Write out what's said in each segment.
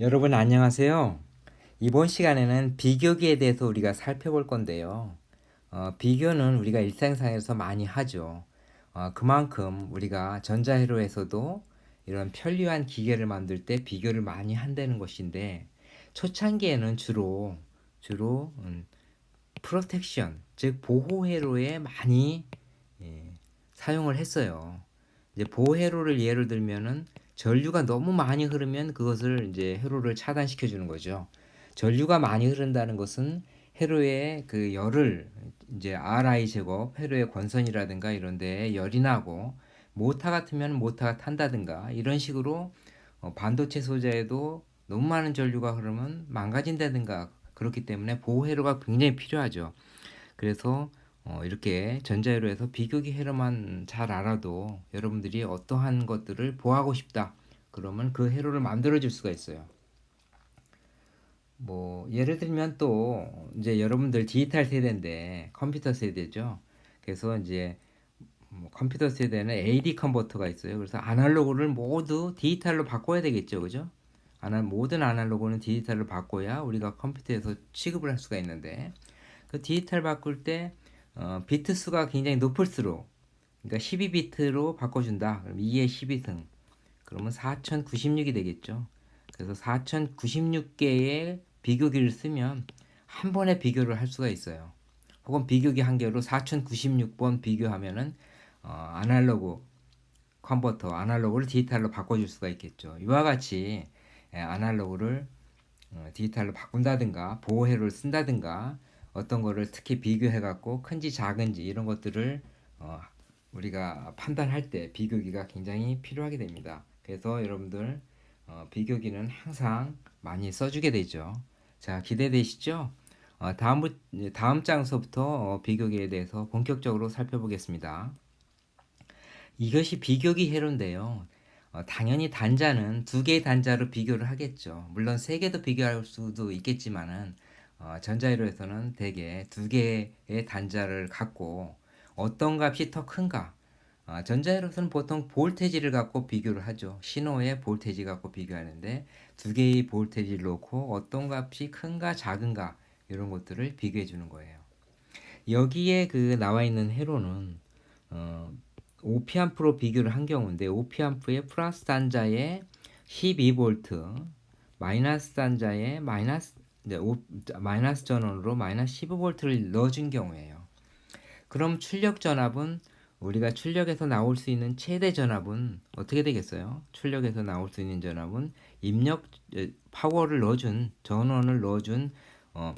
여러분 안녕하세요. 이번 시간에는 비교기에 대해서 우리가 살펴볼 건데요. 어, 비교는 우리가 일상생활에서 많이 하죠. 어, 그만큼 우리가 전자회로에서도 이런 편리한 기계를 만들 때 비교를 많이 한다는 것인데 초창기에는 주로 주로 음, 프로텍션 즉 보호 회로에 많이 예, 사용을 했어요. 이제 보호 회로를 예를 들면은 전류가 너무 많이 흐르면 그것을 이제 회로를 차단시켜 주는 거죠. 전류가 많이 흐른다는 것은 회로의 그 열을 이제 RI 제곱, 회로의 권선이라든가 이런 데에 열이 나고 모타 같으면 모타가 탄다든가 이런 식으로 어, 반도체 소재에도 너무 많은 전류가 흐르면 망가진다든가 그렇기 때문에 보호 회로가 굉장히 필요하죠. 그래서 어, 이렇게 전자회로에서 비교기 회로만 잘 알아도 여러분들이 어떠한 것들을 보호하고 싶다. 그러면 그 회로를 만들어 줄 수가 있어요. 뭐 예를 들면 또 이제 여러분들 디지털 세대인데 컴퓨터 세대죠. 그래서 이제 뭐 컴퓨터 세대는 AD 컨버터가 있어요. 그래서 아날로그를 모두 디지털로 바꿔야 되겠죠. 그죠? 아나 모든 아날로그는 디지털로 바꿔야 우리가 컴퓨터에서 취급을 할 수가 있는데 그 디지털 바꿀 때 어, 비트 수가 굉장히 높을수록 그러니까 12비트로 바꿔준다. 그럼 2의 12승. 그러면 4096이 되겠죠. 그래서 4096개의 비교기를 쓰면 한 번에 비교를 할 수가 있어요. 혹은 비교기 한 개로 4096번 비교하면은 어, 아날로그 컨버터, 아날로그를 디지털로 바꿔줄 수가 있겠죠. 이와 같이 예, 아날로그를 어, 디지털로 바꾼다든가 보호회로를 쓴다든가 어떤 거를 특히 비교해 갖고 큰지 작은지 이런 것들을 어, 우리가 판단할 때 비교기가 굉장히 필요하게 됩니다. 그래서 여러분들 어, 비교기는 항상 많이 써주게 되죠. 자 기대되시죠? 어, 다음 다음 장서부터 어, 비교기에 대해서 본격적으로 살펴보겠습니다. 이것이 비교기 회로인데요. 어, 당연히 단자는 두 개의 단자로 비교를 하겠죠. 물론 세 개도 비교할 수도 있겠지만은 어, 전자회로에서는 대개 두 개의 단자를 갖고 어떤 값이 더 큰가? 어, 전자회로에서는 보통 볼테지를 갖고 비교를 하죠. 신호의 볼테지 갖고 비교하는데 두 개의 볼테지를 놓고 어떤 값이 큰가 작은가 이런 것들을 비교해 주는 거예요. 여기에 그 나와 있는 회로는 어, 5피암프로 비교를 한 경우인데 5피암프의 플러스 단자에 12V 마이너스 단자에 마이너스 네, 오, 마이너스 전원으로 마이너스 15V를 넣어준 경우에요. 그럼 출력 전압은 우리가 출력에서 나올 수 있는 최대 전압은 어떻게 되겠어요? 출력에서 나올 수 있는 전압은 입력 파워를 넣어준 전원을 넣어준 어,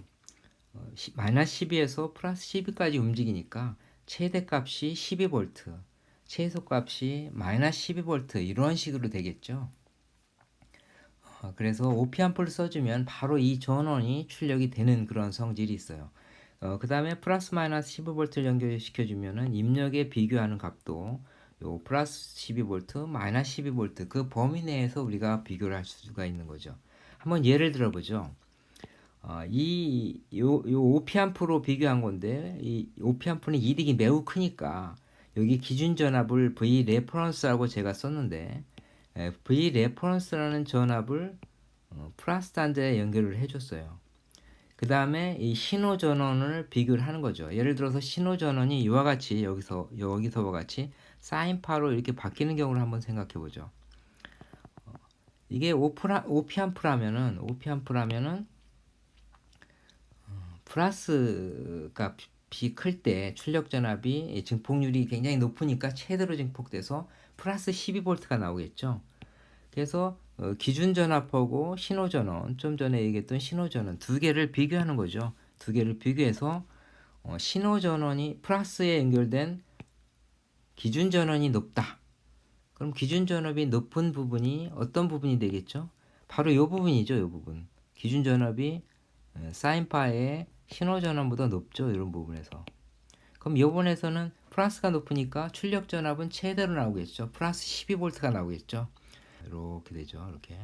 어, 마이너스 12에서 플러스 12까지 움직이니까 최대 값이 12V, 최소 값이 마이너스 12V 이런 식으로 되겠죠. 어, 그래서 오피암프를 써주면 바로 이 전원이 출력이 되는 그런 성질이 있어요. 어, 그 다음에 플러스 마이너스 15V를 연결시켜주면은 입력에 비교하는 값도 요 플러스 12V, 마이너스 12V 그 범위 내에서 우리가 비교를 할 수가 있는 거죠. 한번 예를 들어보죠. 어, 이, 요, 요 오피암프로 비교한 건데, 이 오피암프는 이득이 매우 크니까, 여기 기준 전압을 V 레퍼런스라고 제가 썼는데, V 레퍼런스라는 전압을 어, 플러스 단자에 연결을 해줬어요. 그 다음에 이 신호 전원을 비교를 하는 거죠. 예를 들어서 신호 전원이 이와 같이 여기서 여기서와 같이 사인파로 이렇게 바뀌는 경우를 한번 생각해 보죠. 어, 이게 5프라, 5피암프라면은 5피암프라면은 어, 플러스 값이 클때 출력 전압이 증폭률이 굉장히 높으니까 최대로 증폭돼서 플러스 12V가 나오겠죠. 그래서 어, 기준 전압하고 신호 전원, 좀 전에 얘기했던 신호 전원 두 개를 비교하는 거죠. 두 개를 비교해서 어, 신호 전원이 플러스에 연결된 기준 전원이 높다. 그럼 기준 전압이 높은 부분이 어떤 부분이 되겠죠? 바로 이 부분이죠, 이 부분. 기준 전압이 어, 사인파의 신호 전압보다 높죠, 이런 부분에서. 그럼 이번에서는 플러스가 높으니까 출력 전압은 최대로 나오겠죠. 플러스 12V가 나오겠죠. 이렇게 되죠. 이렇게.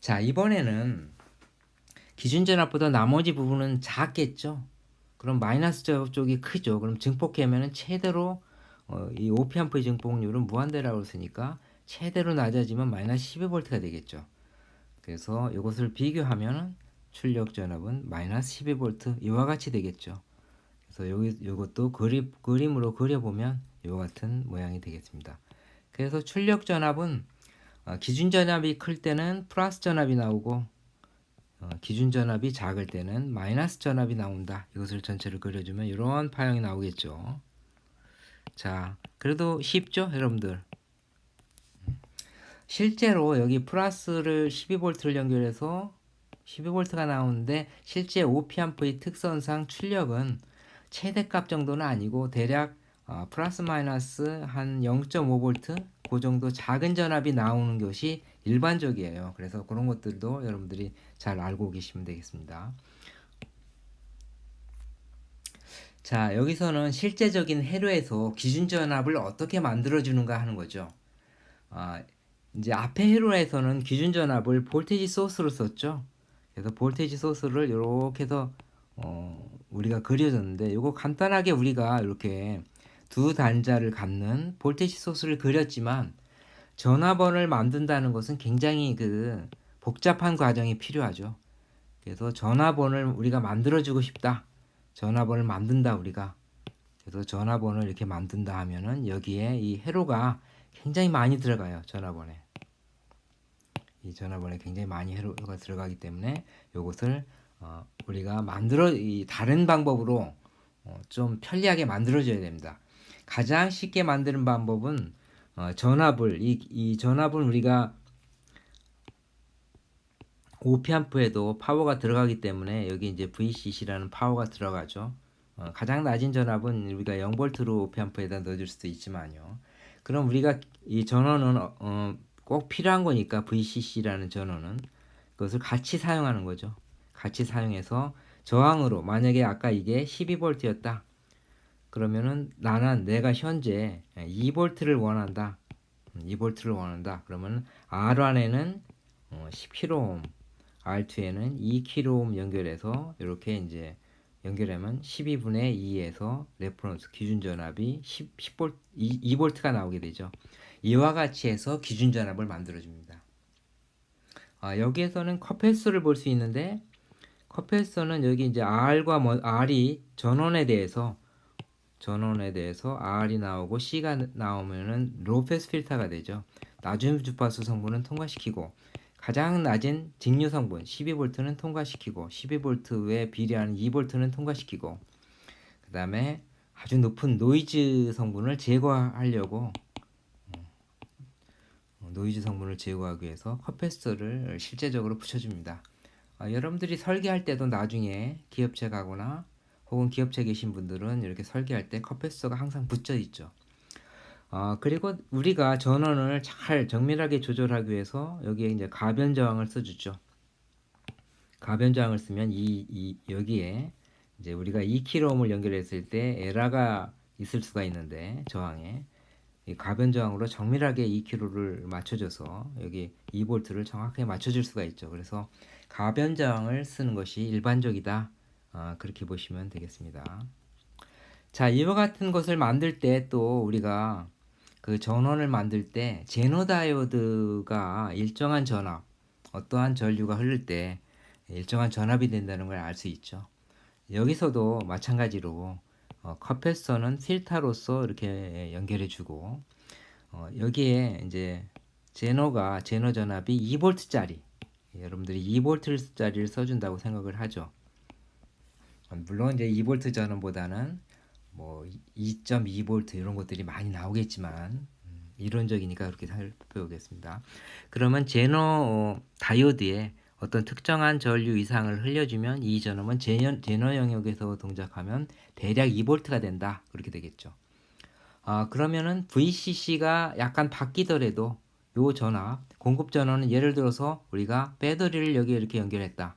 자, 이번에는 기준 전압보다 나머지 부분은 작겠죠. 그럼 마이너스 쪽이 크죠. 그럼 증폭하면은 최대로 어, 이 오피암프의 증폭률은 무한대라고 했으니까 최대로 낮아지면 마이너스 12V가 되겠죠. 그래서 이것을 비교하면 출력 전압은 마이너스 12V 이와 같이 되겠죠. 그래서 여기 이것도 그림 그림으로 그려보면 이와 같은 모양이 되겠습니다. 그래서 출력 전압은 어, 기준 전압이 클 때는 플러스 전압이 나오고 어, 기준 전압이 작을 때는 마이너스 전압이 나온다. 이것을 전체를 그려주면 이런 파형이 나오겠죠. 자, 그래도 쉽죠, 여러분들. 실제로 여기 플러스를 12V를 연결해서 12V가 나오는데 실제 오피암프의 특성상 출력은 최대값 정도는 아니고 대략 어, 플러스 마이너스 한 0.5V 그 정도 작은 전압이 나오는 것이 일반적이에요. 그래서 그런 것들도 여러분들이 잘 알고 계시면 되겠습니다. 자, 여기서는 실제적인 회로에서 기준 전압을 어떻게 만들어 주는가 하는 거죠. 아, 이제 앞에 회로에서는 기준 전압을 볼테지 소스로 썼죠. 그래서 볼테지 소스를 이렇게 해서 어, 우리가 그려줬는데 이거 간단하게 우리가 이렇게 두 단자를 갖는 볼테지 소스를 그렸지만 전화번을 만든다는 것은 굉장히 그 복잡한 과정이 필요하죠. 그래서 전화번을 우리가 만들어주고 싶다. 전화번을 만든다 우리가. 그래서 전화번을 이렇게 만든다 하면은 여기에 이 회로가 굉장히 많이 들어가요. 전화번에. 이 전화번에 굉장히 많이 회로가 들어가기 때문에 이것을 어, 우리가 만들어 이 다른 방법으로 어, 좀 편리하게 만들어줘야 됩니다. 가장 쉽게 만드는 방법은 어, 전압을 이, 이 전압을 우리가 오피암프에도 파워가 들어가기 때문에 여기 이제 VCC라는 파워가 들어가죠. 어, 가장 낮은 전압은 우리가 0볼트로 오피암프에다 넣어줄 수도 있지만요. 그럼 우리가 이 전원은 어, 어, 꼭 필요한 거니까 VCC라는 전원은 그것을 같이 사용하는 거죠. 같이 사용해서 저항으로 만약에 아까 이게 12V였다. 그러면은 나는 내가 현재 2V를 원한다. 2V를 원한다. 그러면 R1에는 10kΩ, R2에는 2kΩ 연결해서 이렇게 이제 연결하면 12분의 2에서 레퍼런스 기준 전압이 10, 10V, 2V가 나오게 되죠. 이와 같이 해서 기준 전압을 만들어 줍니다. 아, 여기에서는 컵횟수를 볼 수 있는데 컵횟수는 여기 이제 R과 뭐, R이 전원에 대해서 전원에 대해서 R이 나오고 C가 나오면은 로페스 필터가 되죠. 나중 주파수 성분은 통과시키고 가장 낮은 직류 성분 12V는 통과시키고 12V에 비례하는 2V는 통과시키고 그 다음에 아주 높은 노이즈 성분을 제거하려고 어, 노이즈 성분을 제거하기 위해서 컵페스터를 실제적으로 붙여줍니다. 아, 여러분들이 설계할 때도 나중에 기업체 가거나 혹은 기업체 계신 분들은 이렇게 설계할 때 컵페스터가 항상 붙여 있죠. 어, 그리고 우리가 전원을 잘 정밀하게 조절하기 위해서 여기에 이제 가변 저항을 써주죠. 가변 저항을 쓰면 이, 이 여기에 이제 우리가 2kΩ을 연결했을 때 에러가 있을 수가 있는데 저항에 이 가변 저항으로 정밀하게 2kΩ를 맞춰줘서 여기 2V를 정확하게 맞춰줄 수가 있죠. 그래서 가변 저항을 쓰는 것이 일반적이다. 어, 그렇게 보시면 되겠습니다. 자, 이와 같은 것을 만들 때 또 우리가 그 전원을 만들 때 제노다이오드가 일정한 전압, 어떠한 전류가 흐를 때 일정한 전압이 된다는 걸 알 수 있죠. 여기서도 마찬가지로 어, 컴패서는 필터로서 이렇게 연결해주고 어, 여기에 이제 제노가 제노 전압이 2볼트짜리 여러분들이 2볼트짜리를 써준다고 생각을 하죠. 물론 이제 2볼트 전원보다는 뭐 2.2V 이런 것들이 많이 나오겠지만 음, 이론적이니까 그렇게 살펴보겠습니다. 그러면 제너 어, 다이오드에 어떤 특정한 전류 이상을 흘려주면 이 전원은 제너, 제너 영역에서 동작하면 대략 2V가 된다. 그렇게 되겠죠. 아, 그러면은 VCC가 약간 바뀌더라도 요 전압, 공급 전원은 예를 들어서 우리가 배터리를 여기 이렇게 연결했다.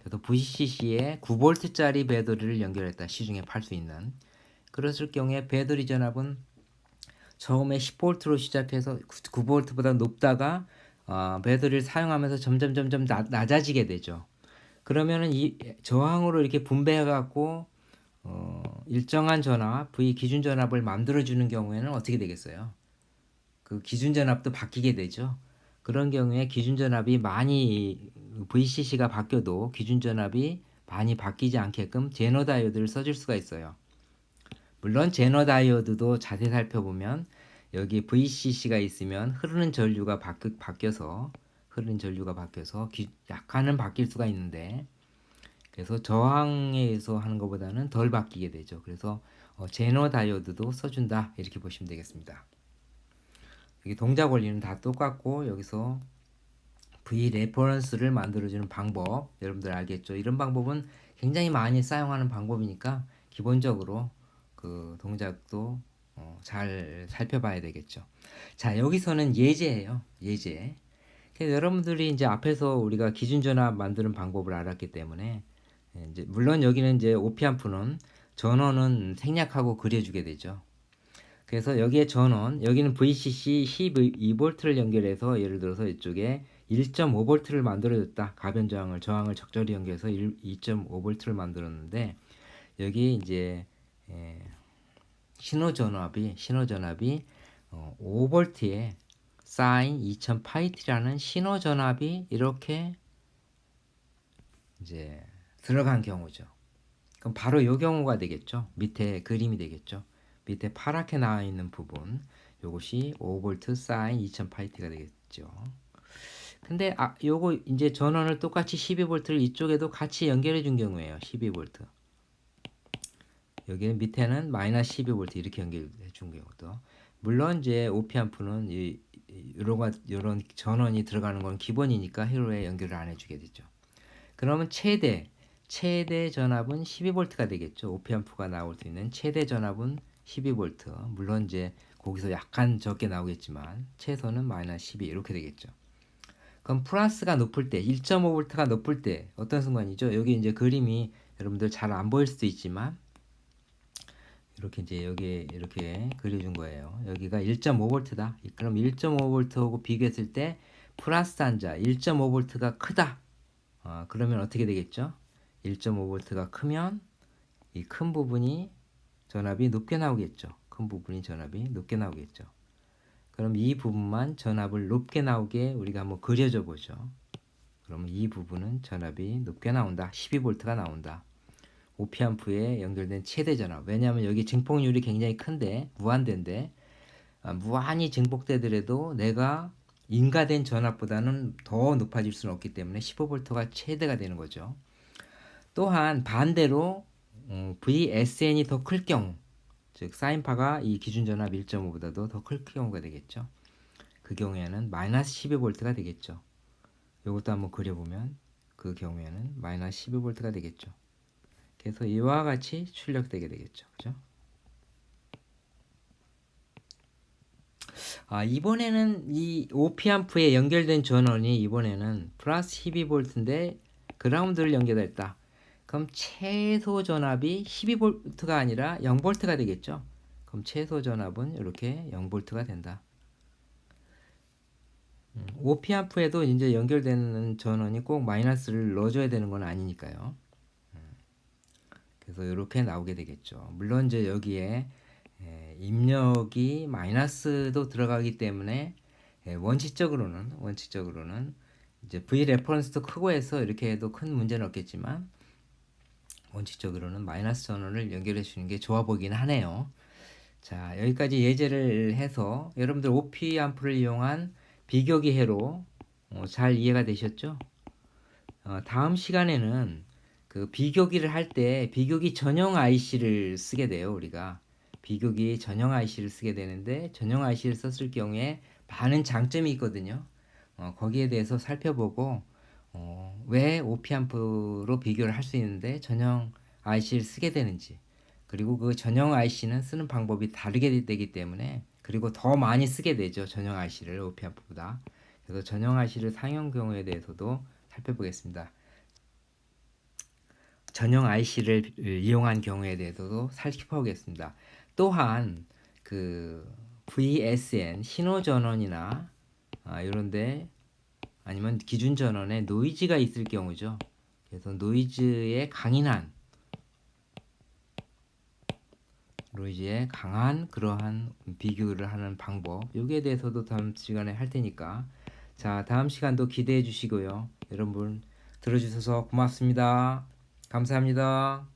그래서 VCC에 9V짜리 배터리를 연결했다. 시중에 팔 수 있는. 그랬을 경우에 배터리 전압은 처음에 10V로 시작해서 9V보다 높다가 어, 배터리를 사용하면서 점점 점점 나, 낮아지게 되죠. 그러면은 이 저항으로 이렇게 분배해 갖고 어, 일정한 전압, V 기준 전압을 만들어 주는 경우에는 어떻게 되겠어요? 그 기준 전압도 바뀌게 되죠. 그런 경우에 기준 전압이 많이 VCC가 바뀌어도 기준 전압이 많이 바뀌지 않게끔 제너 다이오드를 써줄 수가 있어요. 물론 제너 다이오드도 자세히 살펴보면 여기 VCC가 있으면 흐르는 전류가 바뀌, 바뀌 어서 흐르는 전류가 바뀌어서 기, 약간은 바뀔 수가 있는데 그래서 저항에 의해서 하는 것보다는 덜 바뀌게 되죠. 그래서 어, 제너 다이오드도 써준다 이렇게 보시면 되겠습니다. 여기 동작 원리는 다 똑같고 여기서 V 레퍼런스를 만들어주는 방법 여러분들 알겠죠? 이런 방법은 굉장히 많이 사용하는 방법이니까 기본적으로 그 동작도 어, 잘 살펴봐야 되겠죠. 자 여기서는 예제예요. 예제. 여러분들이 이제 앞에서 우리가 기준 전압 만드는 방법을 알았기 때문에 예, 이제 물론 여기는 이제 오피암프는 전원은 생략하고 그려주게 되죠. 그래서 여기에 전원, 여기는 VCC 12V를 연결해서 예를 들어서 이쪽에 1.5V를 만들어줬다. 가변 저항을 저항을 적절히 연결해서 2.5V를 만들었는데 여기 이제 예, 신호 전압이 신호 전압이 어, 5V에 사인 2000파이트라는 신호 전압이 이렇게 이제 들어간 경우죠. 그럼 바로 이 경우가 되겠죠. 밑에 그림이 되겠죠. 밑에 파랗게 나와 있는 부분 요것이 5V 사인 2000파이트가 되겠죠. 근데 아 요거 이제 전원을 똑같이 12V를 이쪽에도 같이 연결해 준 경우에요. 12V. 여기 밑에는 마이너스 12V 이렇게 연결해 준 경우도 물론 이제 오피암프는 이 이런 이런 전원이 들어가는 건 기본이니까 회로에 연결을 안 해주게 되죠. 그러면 최대 최대 전압은 12V가 되겠죠. 오피암프가 나올 수 있는 최대 전압은 12V. 물론 이제 거기서 약간 적게 나오겠지만 최소는 마이너스 12 이렇게 되겠죠. 그럼 플러스가 높을 때 1.5V가 높을 때 어떤 순간이죠? 여기 이제 그림이 여러분들 잘 안 보일 수도 있지만 이렇게 이제 여기 이렇게 그려준 거예요. 여기가 1.5V다. 그럼 1.5V하고 비교했을 때 플러스 한자 1.5V가 크다. 어, 그러면 어떻게 되겠죠? 1.5V가 크면 이 큰 부분이 전압이 높게 나오겠죠. 큰 부분이 전압이 높게 나오겠죠. 그럼 이 부분만 전압을 높게 나오게 우리가 한번 그려줘 보죠. 그러면 이 부분은 전압이 높게 나온다. 12V가 나온다. 5피암프에 연결된 최대 전압. 왜냐하면 여기 증폭률이 굉장히 큰데 무한대인데 아, 무한히 증폭되더라도 내가 인가된 전압보다는 더 높아질 수는 없기 때문에 15V가 최대가 되는 거죠. 또한 반대로 어, VSN이 더 클 경우 즉 사인파가 이 기준 전압 1.5보다도 더 클 경우가 되겠죠. 그 경우에는 마이너스 12V가 되겠죠. 이것도 한번 그려보면 그 경우에는 마이너스 12V가 되겠죠. 그래서 이와 같이 출력되게 되겠죠. 그죠? 아, 이번에는 이 오피암프에 연결된 전원이 이번에는 플러스 12V인데 그라운드를 연결했다. 그럼 최소 전압이 12V가 아니라 0V가 되겠죠. 그럼 최소 전압은 이렇게 0V가 된다. 5피암프에도 음, 이제 연결되는 전원이 꼭 마이너스를 넣어줘야 되는 건 아니니까요. 음, 그래서 이렇게 나오게 되겠죠. 물론 이제 여기에 입력이 마이너스도 들어가기 때문에 원칙적으로는 원칙적으로는 이제 V 레퍼런스도 크고 해서 이렇게 해도 큰 문제는 없겠지만 원칙적으로는 마이너스 전원을 연결해 주는 게 좋아 보긴 하네요. 자, 여기까지 예제를 해서 여러분들 OP 암프를 이용한 비교 기 회로 어, 잘 이해가 되셨죠? 어, 다음 시간에는 그 비교기를 할 때 비교기 전용 IC를 쓰게 돼요, 우리가. 비교기 전용 IC를 쓰게 되는데 전용 IC를 썼을 경우에 많은 장점이 있거든요. 어, 거기에 대해서 살펴보고 어, 왜 오피암프로 비교를 할 수 있는데 전용 IC를 쓰게 되는지 그리고 그 전용 IC는 쓰는 방법이 다르게 되기 때문에 그리고 더 많이 쓰게 되죠 전용 IC를 오피암프보다 그래서 전용 IC를 사용 경우에 대해서도 살펴보겠습니다 전용 IC를 이용한 경우에 대해서도 살펴보겠습니다. 또한 그 VSN 신호 전원이나 아, 이런데 아니면 기준 전원에 노이즈가 있을 경우죠. 그래서 노이즈에 강인한 이제 강한 그러한 비교를 하는 방법 여기에 대해서도 다음 시간에 할 테니까. 자 다음 시간도 기대해 주시고요. 여러분 들어주셔서 고맙습니다 감사합니다